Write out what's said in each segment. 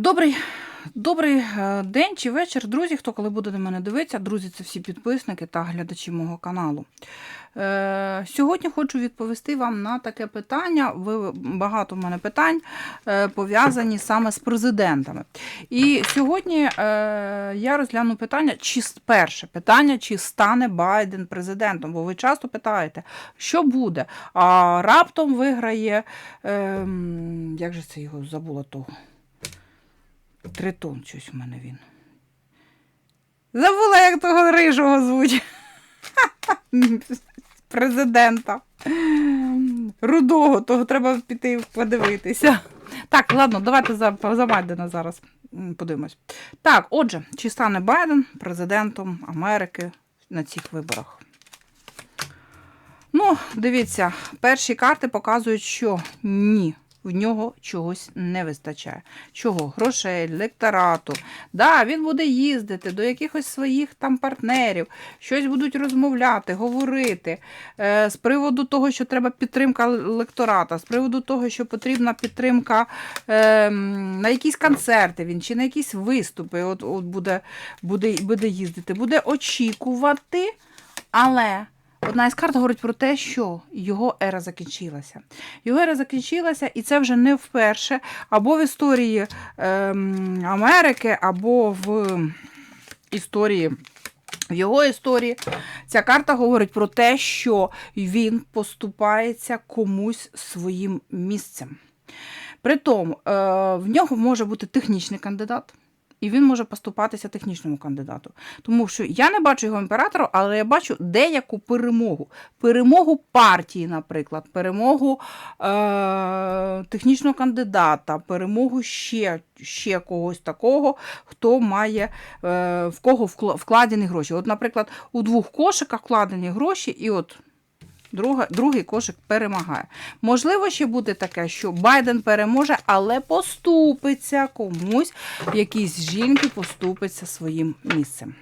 Добрий, добрий е, день чи вечір, друзі, хто коли буде на мене дивитися. Друзі, це всі підписники та глядачі мого каналу. Е, сьогодні хочу відповісти вам на таке питання. Ви, багато в мене питань е, пов'язані саме з президентами. І сьогодні е, я розгляну питання, чи перше питання, чи стане Байден президентом. Бо ви часто питаєте, що буде? А раптом виграє, е, як же це його забула того? Тритон щось у мене він. Забула, як того рижого звуть. Президента. Рудого, того треба піти подивитися. Так, ладно, давайте за, за Байдена зараз подивимось. Так, отже, чи стане Байден президентом Америки на цих виборах? Ну, дивіться, перші карти показують, що ні, в нього чогось не вистачає. Чого? Грошей, лекторату. Да, він буде їздити до якихось своїх там партнерів, щось будуть розмовляти, говорити. Е, з приводу того, що треба підтримка лектората, з приводу того, що потрібна підтримка е, на якісь концерти він чи на якісь виступи. От, от буде, буде, буде їздити, буде очікувати, але. Одна із карт говорить про те, що його ера закінчилася. Його ера закінчилася, і це вже не вперше, або в історії ем, Америки, або в історії. В його історії ця карта говорить про те, що він поступається комусь своїм місцем. Притому, е, в нього може бути технічний кандидат, і він може поступатися технічному кандидату. Тому що я не бачу його імператором, але я бачу деяку перемогу. Перемогу партії, наприклад, перемогу е- технічного кандидата, перемогу ще, ще когось такого, хто має е- в кого вкладені гроші. От, наприклад, у двох кошиках вкладені гроші, і от. Друга, другий кошик перемагає. Можливо, ще буде таке, що Байден переможе, але поступиться комусь, якійсь жінки поступиться своїм місцем.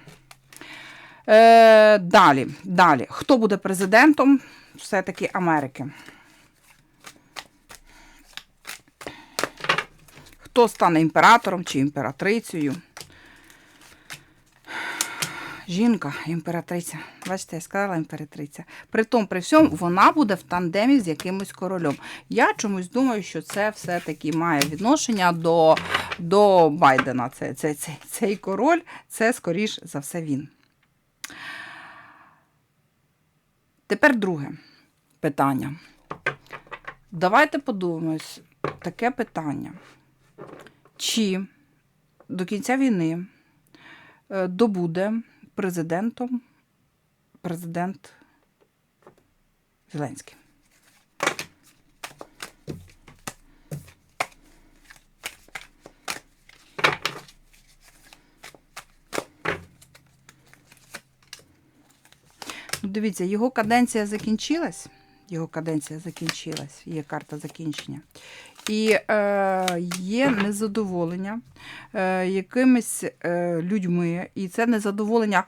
Е, далі, далі. Хто буде президентом все-таки Америки? Хто стане імператором чи імператрицею? Жінка, імператриця. Бачите, я сказала імператриця. При тому, при всьому, вона буде в тандемі з якимось королем. Я чомусь думаю, що це все-таки має відношення до, до Байдена. Це, це, це, цей король, це, скоріш за все, він. Тепер друге питання. Давайте подумаємось, таке питання. Чи до кінця війни е, добуде президентом президент Зеленський? Ну, дивіться, його каденція закінчилась. Його каденція закінчилась, є карта закінчення. І е, є незадоволення е, якимись е, людьми, і це незадоволення,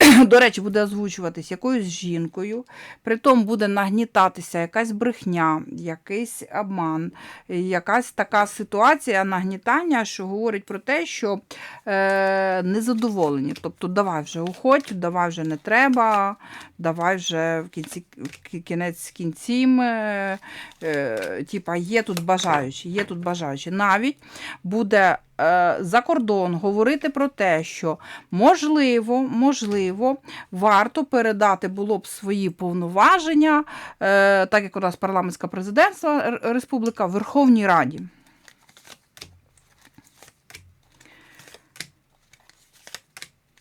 до речі, буде озвучуватись якоюсь жінкою, притом буде нагнітатися якась брехня, якийсь обман, якась така ситуація нагнітання, що говорить про те, що е, незадоволені. Тобто, давай вже уходь, давай вже не треба, давай вже в кінці кінець кінцім. Е, е, типа, є тут бажаючі, є тут бажаючі. Навіть буде за кордон говорити про те, що можливо, можливо, варто передати було б свої повноваження, е, так як у нас парламентська президентська р- республіка, Верховній Раді.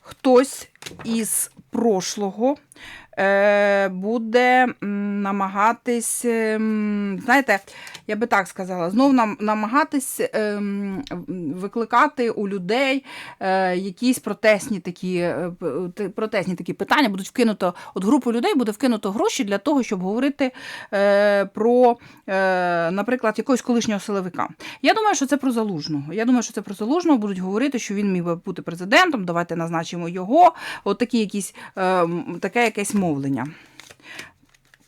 Хтось із прошлого е, буде намагатись, ем, знаєте, я би так сказала, знов нам намагатись ем, викликати у людей е, якісь протестні такі, е, протестні такі питання, будуть вкинуто, от групу людей буде вкинуто гроші для того, щоб говорити е, про, е, наприклад, якогось колишнього силовика. Я думаю, що це про залужного. Я думаю, що це про залужного будуть говорити, що він міг би бути президентом, давайте назначимо його. От такі якісь, е, таке якесь мовлення.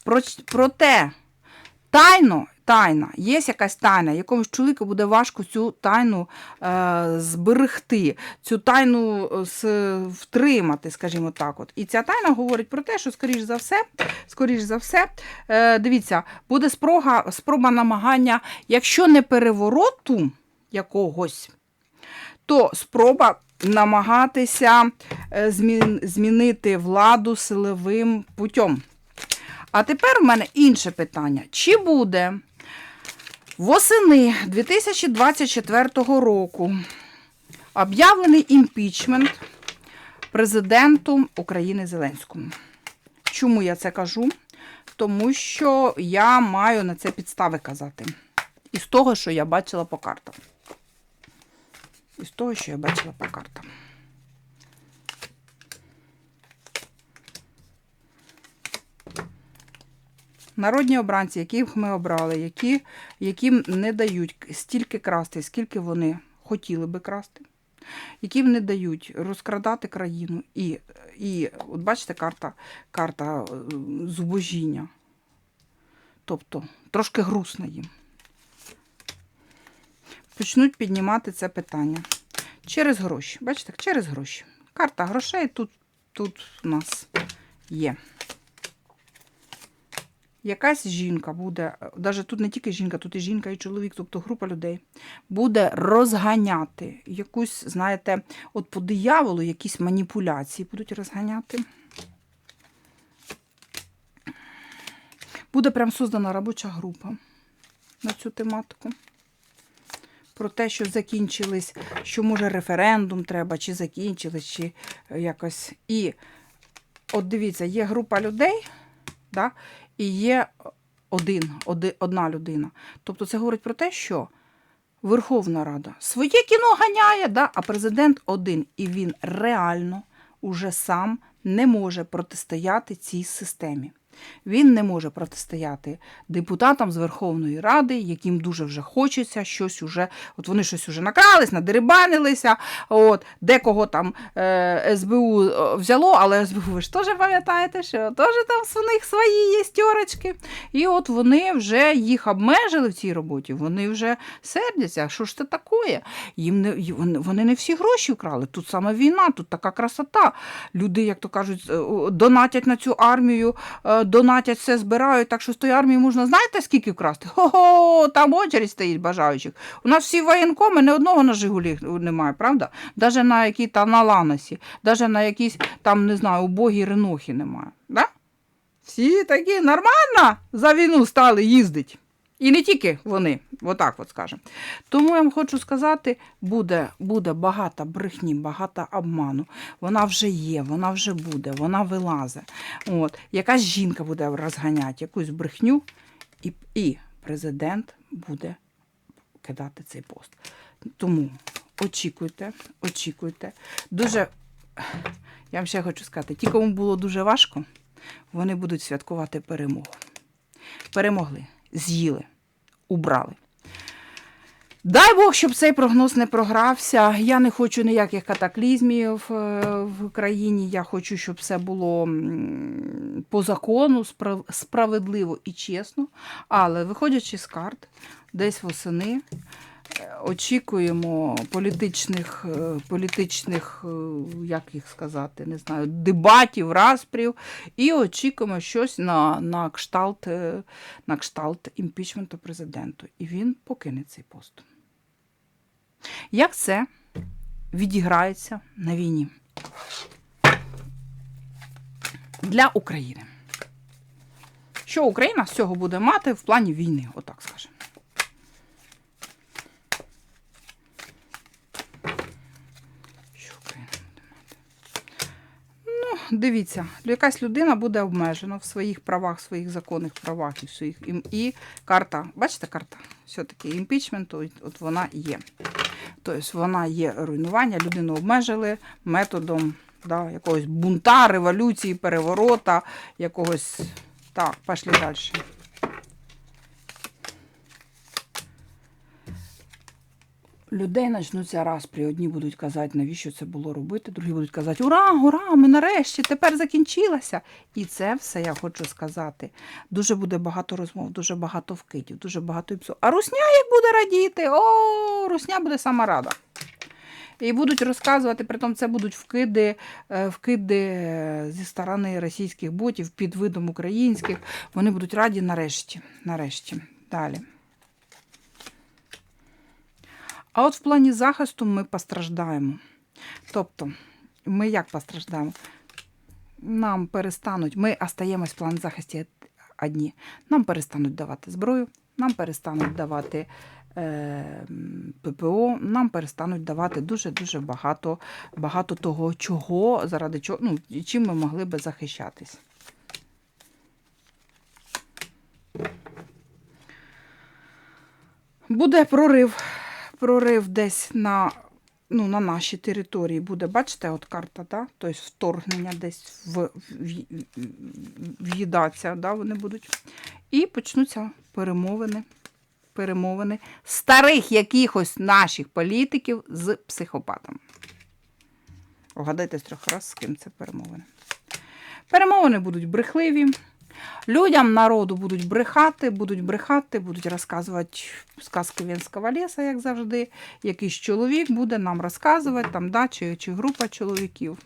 Про, проте Тайно, тайна, є якась тайна, якомусь чоловіку буде важко цю тайну е, зберегти, цю тайну е, втримати, скажімо так. От. І ця тайна говорить про те, що, скоріш за все, скоріш за все, е, дивіться, буде спрога, спроба намагання, якщо не перевороту якогось, то спроба намагатися е, змін, змінити владу силовим путем. А тепер у мене інше питання. Чи буде восени 2024 року об'явлений імпічмент президенту України Зеленському? Чому я це кажу? Тому що я маю на це підстави казати. Із того, що я бачила по картам. Із того, що я бачила по картам. Народні обранці, яких ми обрали, які, яким не дають стільки красти, скільки вони хотіли би красти, яким не дають розкрадати країну. І, і от бачите, карта, карта е, зубожіння. Тобто трошки грустно їм. Почнуть піднімати це питання. Через гроші. Бачите, через гроші. Карта грошей тут, тут у нас є. Якась жінка буде, навіть тут не тільки жінка, тут і жінка, і чоловік, тобто група людей, буде розганяти якусь, знаєте, от по дияволу якісь маніпуляції будуть розганяти. Буде прям создана робоча група на цю тематику. Про те, що закінчились, що може референдум треба, чи закінчились, чи якось. І от дивіться, є група людей, да, і є один, одна людина. Тобто це говорить про те, що Верховна Рада своє кіно ганяє, да, а президент один. І він реально уже сам не може протистояти цій системі. Він не може протистояти депутатам з Верховної Ради, яким дуже вже хочеться щось уже. От вони щось уже накрались, надерибанилися. От декого там е, СБУ е, взяло, але СБУ ви ж теж пам'ятаєте, що теж там в них свої є стьорочки. І от вони вже їх обмежили в цій роботі. Вони вже сердяться. Що ж це таке? Їм не вони- вони не всі гроші вкрали. Тут саме війна, тут така красота. Люди, як то кажуть, е, донатять на цю армію, е, донатять, все збирають. Так що з тої армії можна, знаєте, скільки вкрасти? Хо-хо, там очередь стоїть бажаючих. У нас всі воєнкоми, ні одного на Жигулі немає, правда? Навіть на якій там на Ланосі, навіть на якійсь там, не знаю, убогій ренохі немає. Да? Всі такі нормально за війну стали їздити. І не тільки вони, отак от скажемо. Тому я вам хочу сказати, буде, буде багато брехні, багато обману. Вона вже є, вона вже буде, вона вилазить. От. Якась жінка буде розганяти якусь брехню, і, і президент буде кидати цей пост. Тому очікуйте, очікуйте. Дуже, я вам ще хочу сказати, ті, кому було дуже важко, вони будуть святкувати перемогу. Перемогли, з'їли, убрали. Дай Бог, щоб цей прогноз не програвся. Я не хочу ніяких катаклізмів е, в країні. Я хочу, щоб все було по закону, справедливо і чесно. Але виходячи з карт, десь восени очікуємо політичних, е, політичних, е, як їх сказати, не знаю, дебатів, розпрів, і очікуємо щось на, на, кшталт, е, на кшталт імпічменту президенту. І він покине цей пост. Як це відіграється на війні для України? Що Україна з цього буде мати в плані війни, отак скажемо. Що Україна буде мати? Ну, дивіться, якась людина буде обмежена в своїх правах, в своїх законних правах і своїх. І карта, бачите, карта? Все-таки імпічменту, от вона є. Тобто вона є руйнування, людину обмежили методом да, якогось бунта, революції, переворота, якогось. Так, пішли далі. Людей почнуться распрі. Одні будуть казати, навіщо це було робити, другі будуть казати, ура, ура, ми нарешті, тепер закінчилося. І це все я хочу сказати. Дуже буде багато розмов, дуже багато вкидів, дуже багато іпсу. А русня як буде радіти? О, русня буде сама рада. І будуть розказувати, притом це будуть вкиди, е, вкиди е, зі сторони російських ботів під видом українських. Вони будуть раді нарешті. нарешті. Далі. А от в плані захисту ми постраждаємо. Тобто, ми як постраждаємо? Нам перестануть, ми остаємось в план захисті одні. Нам перестануть давати зброю, нам перестануть давати е, ППО, нам перестануть давати дуже-дуже багато, багато того, чого, заради чого, ну, чим ми могли би захищатись. Буде прорив, прорив десь на, ну, на нашій території буде, бачите, от карта, да? тобто вторгнення десь в, в'їдаться, да? вони будуть. І почнуться перемовини, перемовини старих якихось наших політиків з психопатом. Угадайте з трьох раз, з ким це перемовини. Перемовини будуть брехливі. Людям народу будуть брехати, будуть брехати, будуть розказувати сказки Венського ліса, як завжди. Якийсь чоловік буде нам розказувати, там, да, чи, чи група чоловіків.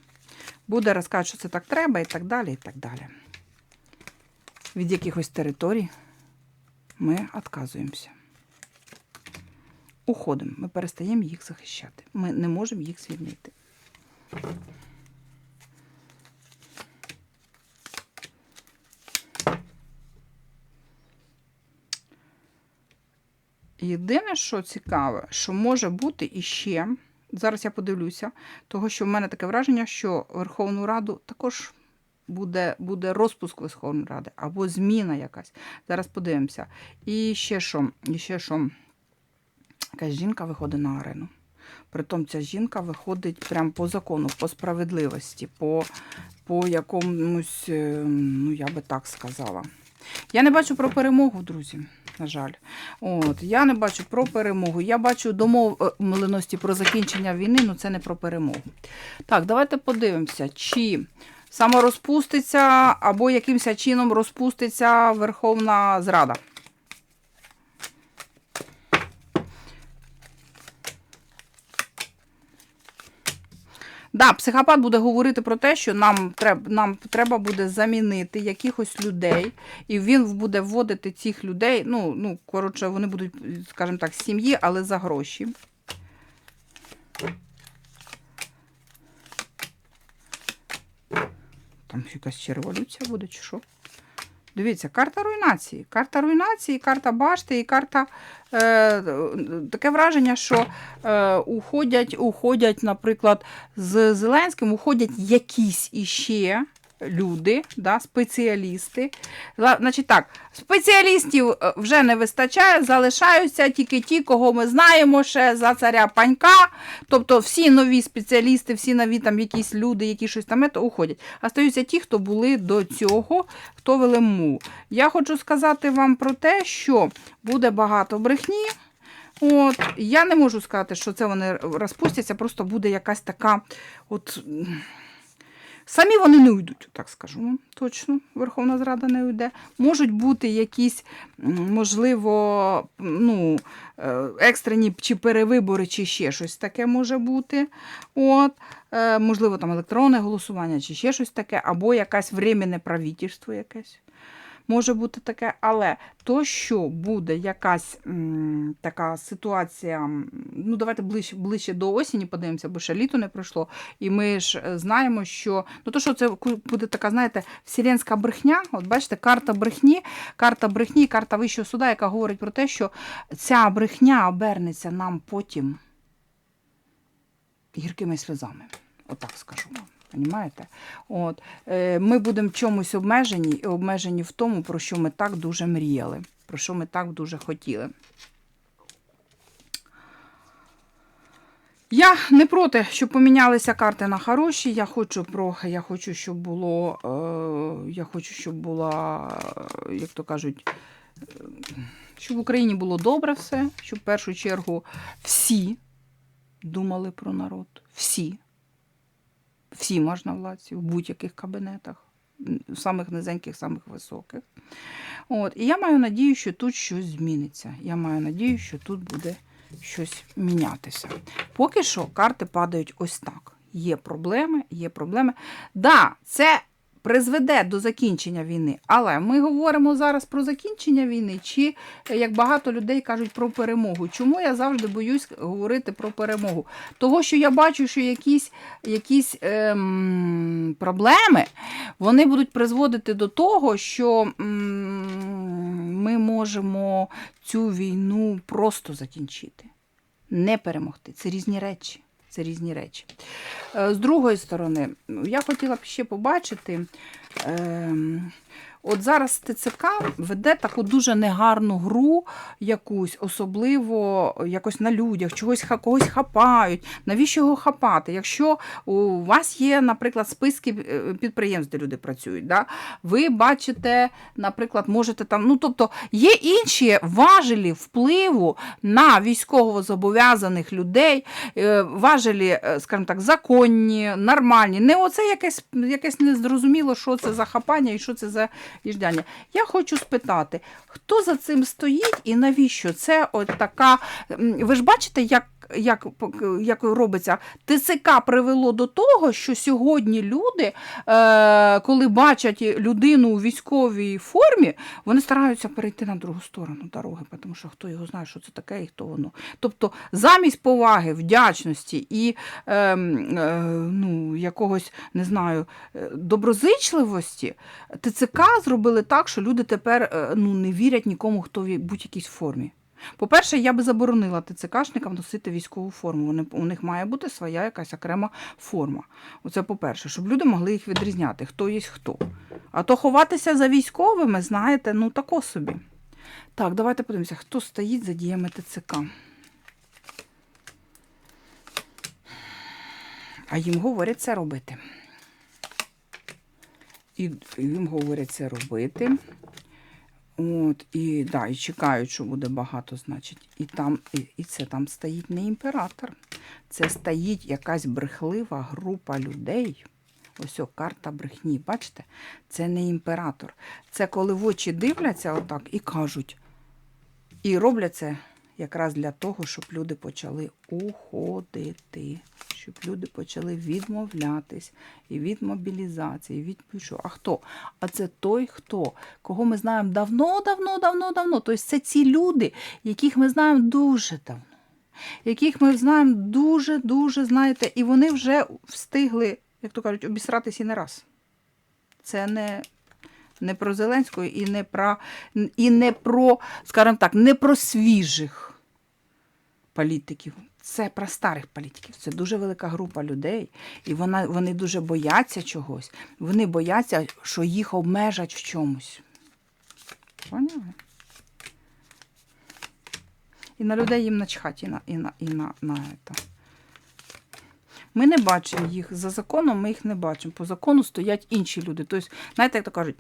Буде розказувати, що це так треба, і так далі, і так далі. Від якихось територій ми відказуємося. Уходимо, ми перестаємо їх захищати. Ми не можемо їх звільнити. Єдине, що цікаве, що може бути іще, зараз я подивлюся, того що в мене таке враження, що Верховну Раду також буде, буде розпуск Верховної Ради або зміна якась. Зараз подивимося. І ще що, і ще що, якась жінка виходить на арену. Притом ця жінка виходить прямо по закону, по справедливості, по, по якомусь, е, ну я би так сказала. Я не бачу про перемогу, друзі. На жаль, от я не бачу про перемогу. Я бачу домовленості про закінчення війни, але це не про перемогу. Так, давайте подивимося, чи саморозпуститься або якимось чином розпуститься Верховна Зрада. Да, психопат буде говорити про те, що нам треба, нам треба буде замінити якихось людей, і він буде вводити цих людей. Ну, ну коротше, вони будуть, скажімо так, з сім'ї, але за гроші. Там якась ще революція буде, чи що? Дивіться, карта руйнації. Карта руйнації, карта башти і карта е, таке враження, що е, уходять, уходять, наприклад, з Зеленським, уходять якісь іще люди, да, спеціалісти. Значить так, спеціалістів е, вже не вистачає, залишаються тільки ті, кого ми знаємо ще за царя панька. Тобто всі нові спеціалісти, всі нові там якісь люди, які щось там ето, уходять. Остаються ті, хто були до цього, хто вели мову. Я хочу сказати вам про те, що буде багато брехні. От, я не можу сказати, що це вони розпустяться, просто буде якась така от. Самі вони не уйдуть, так скажу точно. Верховна Зрада не уйде. Можуть бути якісь, можливо, ну, е, екстрені чи перевибори, чи ще щось таке може бути. От, е, можливо, там електронне голосування, чи ще щось таке, або якесь временне правительство якесь. Може бути таке, але то, що буде якась м, така ситуація, ну давайте ближче, ближче до осені подивимося, бо ще літо не пройшло. І ми ж е, знаємо, що ну то, що це буде така, знаєте, вселенська брехня. От бачите, карта брехні, карта брехні, карта вищого суда, яка говорить про те, що ця брехня обернеться нам потім гіркими сльозами. Отак скажу вам. Понімаєте? От, е, ми будемо чомусь обмежені, і обмежені в тому, про що ми так дуже мріяли, про що ми так дуже хотіли. Я не проти, щоб помінялися карти на хороші. Я хочу про я хочу, щоб було. Е, я хочу, щоб була, е, як то кажуть, е, щоб в Україні було добре все, щоб в першу чергу всі думали про народ. Всі. Всі можновладці в будь-яких кабінетах, самих низеньких, самих високих. От. І я маю надію, що тут щось зміниться. Я маю надію, що тут буде щось мінятися. Поки що карти падають ось так. Є проблеми, є проблеми. Да, це призведе до закінчення війни, але ми говоримо зараз про закінчення війни, чи е, як багато людей кажуть про перемогу. Чому я завжди боюсь говорити про перемогу? Того, що я бачу, що якісь, якісь ем, проблеми вони будуть призводити до того, що м, ми можемо цю війну просто закінчити, не перемогти. Це різні речі. Це різні речі. Е, З другої сторони, я хотіла б ще побачити. От зараз ТЦК веде таку дуже негарну гру, якусь, особливо якось на людях, чогось когось хапають. Навіщо його хапати? Якщо у вас є, наприклад, списки е, підприємств, де люди працюють, да? ви бачите, наприклад, можете там. Ну, тобто є інші важелі впливу на військовозобов'язаних людей, е, важелі, е, скажімо так, законні, нормальні. Не оце якесь, якесь незрозуміло, що це за хапання і що це за їждяння. Я хочу спитати, хто за цим стоїть і навіщо це от така. Ви ж бачите, як. Як, як робиться, ТЦК привело до того, що сьогодні люди, е, коли бачать людину у військовій формі, вони стараються перейти на другу сторону дороги, тому що хто його знає, що це таке і хто воно. Тобто, замість поваги, вдячності і е, е, ну, якогось, не знаю, е, доброзичливості, ТЦК зробили так, що люди тепер е, ну, не вірять нікому, хто в будь-якійсь формі. По-перше, я би заборонила ТЦКшникам носити військову форму. Вони, у них має бути своя якась окрема форма. Оце по-перше, щоб люди могли їх відрізняти, хто є хто. А то ховатися за військовими, знаєте, ну тако собі. Так, давайте подивимося, хто стоїть за діями ТЦК. А їм говорять це робити. І їм говорять це робити. От, і, да, і чекають, що буде багато, значить. І, там, і, і це там стоїть не імператор. Це стоїть якась брехлива група людей. Ось о, карта брехні. Бачите? Це не імператор. Це коли в очі дивляться отак і кажуть. І роблять це якраз для того, щоб люди почали уходити, щоб люди почали відмовлятись і від мобілізації, і від пішу. А хто? А це той, хто, кого ми знаємо давно, давно, давно, давно. Тобто це ці люди, яких ми знаємо дуже давно. Яких ми знаємо дуже-дуже, знаєте, і вони вже встигли, як то кажуть, обісратись і не раз. Це не, не про Зеленського і не про, і не про, скажімо так, не про свіжих політиків. Це про старих політиків. Це дуже велика група людей, і вона, вони дуже бояться чогось. Вони бояться, що їх обмежать в чомусь. Поняли? І на людей їм начхать, і на, і на, і на, на это. Ми не бачимо їх. За законом ми їх не бачимо. По закону стоять інші люди. Тобто, знаєте, як то кажуть,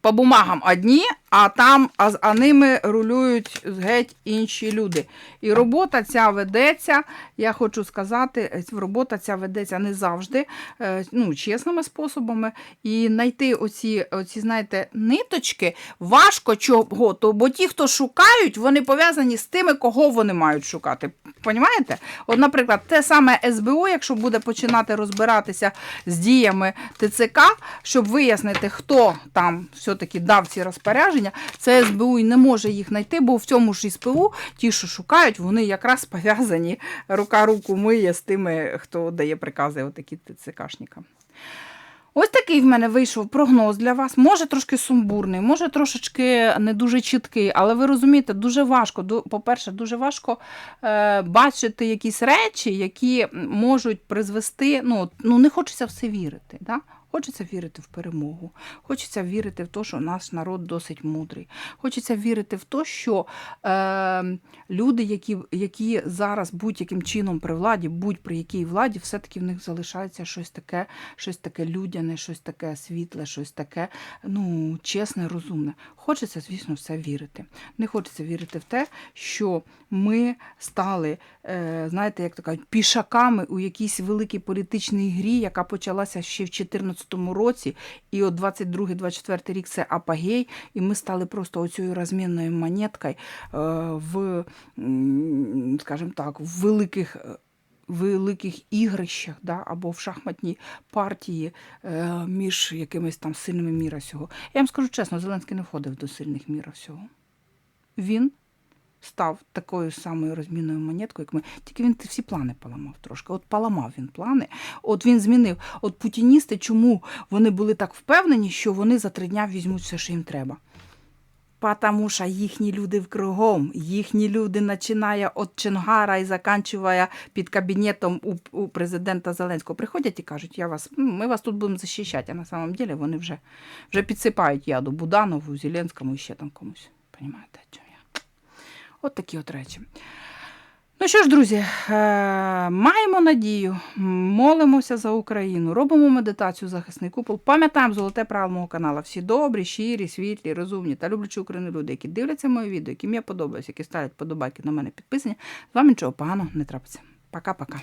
по бумагам одні, а там, а, а ними рулюють геть інші люди. І робота ця ведеться, я хочу сказати, е, робота ця ведеться не завжди, е, ну, чесними способами. І знайти оці, оці, знаєте, ниточки важко чого, то, бо ті, хто шукають, вони пов'язані з тими, кого вони мають шукати. Понімаєте? От, наприклад, те саме СБУ, якщо буде починати розбиратися з діями ТЦК, щоб вияснити, хто там все-таки дав ці розпорядження, це СБУ і не може їх знайти, бо в цьому ж СБУ ті, що шукають, вони якраз пов'язані рука руку миє з тими, хто дає прикази отакі ТЦКшникам. Ось такий в мене вийшов прогноз для вас. Може трошки сумбурний, може трошечки не дуже чіткий, але ви розумієте, дуже важко. По-перше, дуже важко е, бачити якісь речі, які можуть призвести. Ну, ну не хочеться все вірити. Да? Хочеться вірити в перемогу, хочеться вірити в те, що наш народ досить мудрий. Хочеться вірити в те, що е, люди, які, які зараз будь-яким чином при владі, будь при якій владі, все-таки в них залишається щось таке, щось таке людяне, щось таке світле, щось таке, ну, чесне, розумне. Хочеться, звісно, в це вірити. Не хочеться вірити в те, що ми стали, е, знаєте, як то кажуть, пішаками у якійсь великій політичній грі, яка почалася ще в 2014 році, і от 22-24 рік це апогей, і ми стали просто оцією розмінною монеткою е, в, скажімо так, в великих. е, Великих ігрищах да, або в шахматній партії е, між якимись там сильними міра всього. Я вам скажу чесно, Зеленський не входив до сильних міра всього. Він став такою самою розмінною монеткою, як ми. Тільки він всі плани поламав трошки. От поламав він плани. От він змінив. От путіністи, чому вони були так впевнені, що вони за три дня візьмуть все, що їм треба. Потому що їхні люди вкругом, їхні люди починає від Чонгара і заканчує під кабінетом у, у президента Зеленського. Приходять і кажуть, я вас, ми вас тут будемо захищати, а на самом деле вони вже, вже підсипають яду Буданову, Зеленському і ще там комусь. Я? От такі от речі. Ну що ж, друзі, е, маємо надію, молимося за Україну, робимо медитацію захисний купол. Пам'ятаємо золоте правило мого каналу. Всі добрі, щирі, світлі, розумні та люблячі Україну люди, які дивляться моє відео, яким я подобаюся, які ставлять подобайки на мене підписані. З вами нічого поганого не трапиться. Пока-пока.